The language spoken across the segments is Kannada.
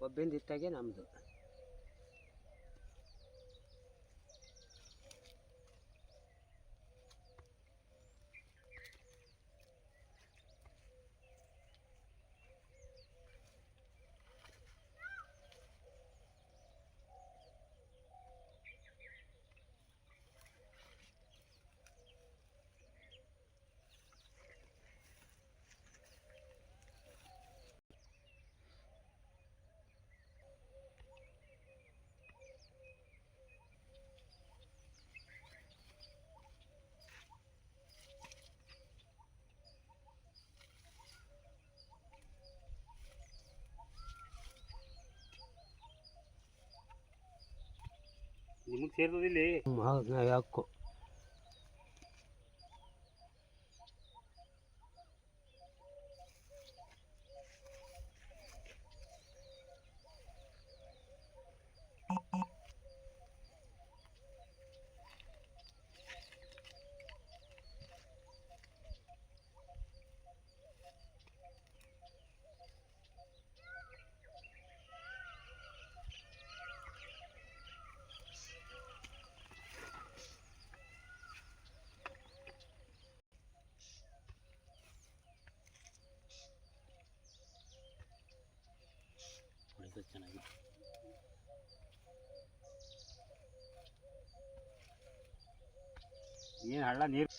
ಕಬ್ಬಿಂದ ಇತ್ತಾಗೆ ನಮ್ಮದು ನಿಮಗೆ ಸೇರ್ತದಿಲ್ಲಿ ಹೌದು ನಾವು ಯಾಕೋ ಹೊಡಿತದೆ ಚೆನ್ನಾಗಿ ಏನು ಹಳ್ಳ ನೀರು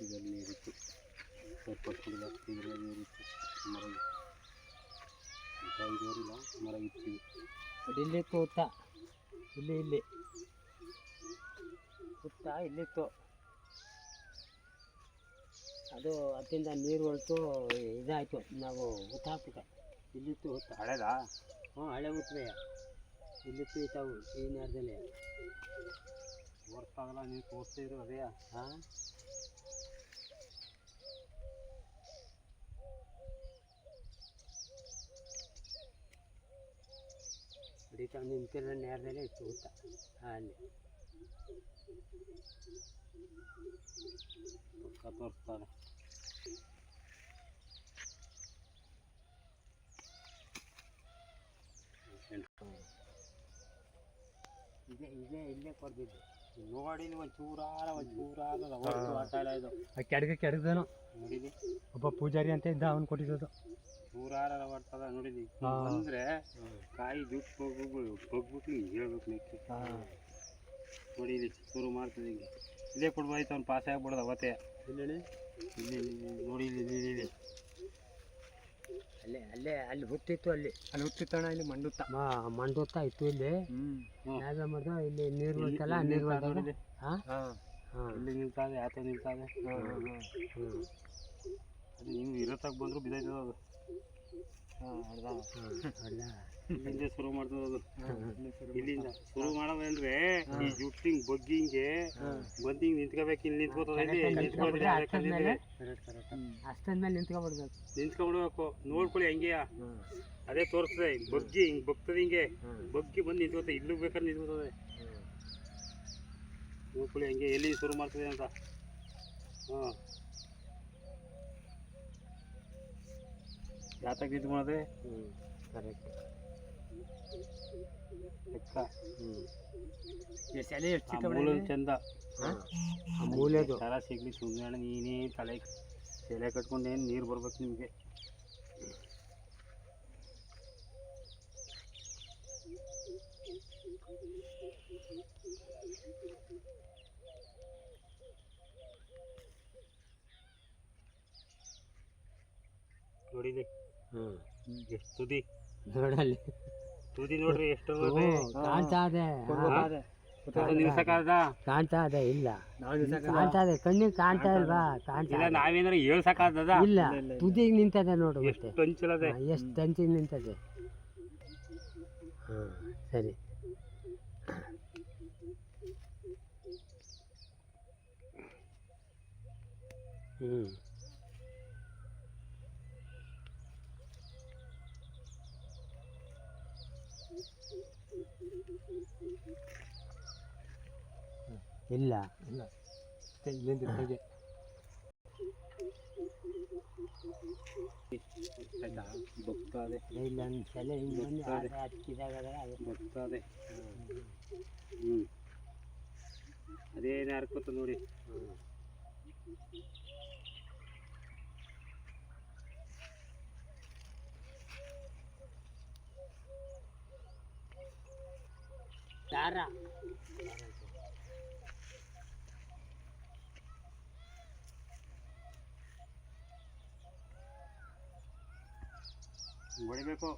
ಇದರಲ್ಲಿ ನೀರಿತ್ತು. ಸ್ವಲ್ಪ ಕುಡಿದ ಇದರಲ್ಲಿ ನೀರಿತ್ತು. ಮರ ಇದೇರಿಲ್ಲ ಮರ ಇತ್ತು ಇಲ್ಲಿ ಕೂತ ಇಲ್ಲಿ ಇಲ್ಲಿ. ಉತ್ತ ಇಲ್ಲಿತ್ತು ಅದು ಅದರಿಂದ ನೀರು ಹೊರಟು ಇದಾಯಿತು. ನಾವು ಹುತ್ತ ಇಲ್ಲಿತ್ತು ಹುತ್ತ ಹಳೆದಾ? ಹ್ಞೂ ಹಳೆ ಹುತ್ತವೆ ಇಲ್ಲಿತ್ತು ಇತ್ತಾವು ಈ ನೇರದಲ್ಲಿ. ತೋರಿಸ್ತಾಗಲ್ಲ ನೀವು ತೋರಿಸ್ತಿದ್ರು ಅದೇ. ಹಾಂ? ಹೊಡಿತಾವ ನಿಂತಿರೋ ನೇರದಲ್ಲೇ ಇತ್ತು ಊಟ ಅಲ್ಲಿ. ಪಕ್ಕ ತೋರಿಸ್ತಾರೆ. ಇಲ್ಲೇ ಇಲ್ಲೇ ಇಲ್ಲೇ ಕೊಡ್ದಿದ್ದು ನೋಡಿ ಒಂದು ಚೂರಾರ ಒಂದು ಚೂರಾರ ಅವತ್ತು ಆಟ ಎಲ್ಲ ಇದು. ಕೆಡಗೆ ಕೆಡಗದನು. ನೋಡಿಲಿ ಒಬ್ಬ ಪೂಜಾರಿ ಅಂತ ಇದ್ದ ಅವನು ಕೊಟ್ಟಿದ್ದು ಚೂರಾರ ಹಾ. ಕಾಯಿ ಜುಟ್ಟು ಹೋಗ್ಬಿಟ್ಟು ಹೋಗ್ಬಿಟ್ಟು ಹಿಂಗೆ ಹೇಳ್ಬೇಕು ನೆಕ್ಕಿ ಹಾಂ. ನೋಡಿ ಇಲ್ಲಿ ಶುರು ಮಾಡ್ತದೆ ಹಿಂಗೆ ಇಲ್ಲೇ ಕೊಡ್ಬೋದಾಯ್ತು ಅವ್ನು ಪಾಸ್ ಆಗ್ಬಿಡೋದು ಅವತ್ತೇ. ಇಲ್ಲಿ ಇಲ್ಲಿ ಇಲ್ಲಿ, ಇಲ್ಲಿ, ನೋಡಿ ಇಲ್ಲಿ. ಅಲ್ಲೇ ಅಲ್ಲೇ ಹುಟ್ಟಿತ್ತು ಅಲ್ಲಿ. ಅಲ್ಲಿ ಹುಟ್ಟಿತ್ತಣ್ಣ ಇಲ್ಲಿ ಮಂಡುತ್ತ ಮಂಡುತ್ತ ಇತ್ತು ಇಲ್ಲಿ. ಹ್ಞೂ ನಾವೇ ಮಾಡ್ದ ಇಲ್ಲಿ ನೀರು ಬರ್ತಲ್ಲ ನೀರು ಹಾಂ? ಇಲ್ಲಿ ನಿಲ್ತಾವೆ ಆತ ನಿಲ್ತಾವೆ ಅದು ನೀವು ಇರತ್ತಾಗ ಬಂದ್ರು ಬಿದ್ದೈತದ ಅದು. ಇಲ್ಲಿಂದ ಶುರು ಮಾಡ್ತದ ಅದು. ಇಲ್ಲಿಂದ ಶುರು ಮಾಡೋದಂದ್ರೆ ಈ ಜುಟ್ಟಿಂಗ್ ಬಗ್ಗಿಂಗೆ ಬಂದಿಂಗ್ ನಿಂತ್ಕೋಬೇಕು ಇಲ್ಲಿ ನಿಂತ್ಕೋತದ ಇಲ್ಲಿ ಅಷ್ಟಂದ್ಮೇಲೆ ನಿಂತ್ಕೊಬಿಡ್ಬೇಕು. ನಿಂತ್ಕೊಂಡ್ಬಿಡ್ಬೇಕು ನೋಡ್ಕೊಳ್ಳಿ ಹಂಗೆ ಅದೇ ತೋರಿಸ್ತದೆ ಬಗ್ಗಿ ಹಿಂಗ್ ಬಗ್ತದೆ ಹಿಂಗೆ. ಬಗ್ಗಿ ಬಂದು ನಿಂತ್ಕೋತದೆ ಇಲ್ಲೂ ಬೇಕಾದ್ರೆ ನಿಂತ್ಕೋತದೆ. ನೋಡ್ಕೊಳ್ಳಿ ಹಂಗೆ ಎಲ್ಲಿ ಶುರು ಮಾಡ್ತದೆ ಅಂತ. ಹಾಂ. ಯಾತಕ್ಕೆ ನಿಂತ್ಕೊಳದೆ ಹ್ಞೂ ಕರೆಕ್ಟ್ ಲೆಕ್ಕ ಹ್ಞೂ ಎಷ್ಟು ಎಲೆ ಎಷ್ಟು ಆ ಚಿಕ್ಕ ಮೂಲ ಚಂದ ಆ ಮೂಲೆದು ಸರ ಸಿಗ್ಲಿ ಸುಮ್ಮನೆ ನೀನೇ ತಲೆ ತಲೆ ಕಟ್ಕೊಂಡು ಏನು ನೀರು ಬರ್ಬೇಕು ನಿಮಗೆ ನೋಡಿಲಿ ಹ್ಞೂ ಎಷ್ಟು ತುದಿ. ನೋಡಲ್ಲಿ ತುದಿ ನೋಡ್ರಿ ಎಷ್ಟು ಕಾಣ್ತಾ ಇದೆ. ಕಾಣ್ತಾ ಇದೆ. ಇಲ್ಲ. ಕಾಣ್ತಾ ಇದೆ ಕಣ್ಣಿಗೆ ಕಾಣ್ತಾ ಇಲ್ವಾ? ಕಾಣ್ತಾ ಇಲ್ಲ ನಾವೇನಾರು ಇಲ್ಲ ತುದಿ ನಿಂತದೆ ನೋಡು ಎಷ್ಟು ಅಂಚಿಲದೆ? ಎಷ್ಟು ಅಂಚಿಗೆ ನಿಂತದೆ. ಹಾಂ ಸರಿ. ಹ್ಞೂ ಇಲ್ಲ. ಇಲ್ಲ. ಇಲ್ಲಿಂದ ಇದ್ದಾಗೆ ಆಯ್ತಾ? ಬಗ್ತಾದೆ ಇಲ್ಲ ಒಂದು ಸಲ ಹಿಂಗೆ ಬಂದು ಗೊತ್ತಾದೆ. ಹಚ್ಚಿದಾಗ ಅದು ಬಗ್ತಾದೆ ಹ್ಞೂ ಅದೇನು ಹರ್ಕೋತ ನೋಡಿ. ದಾರ ಹೊಡಿಬೇಕು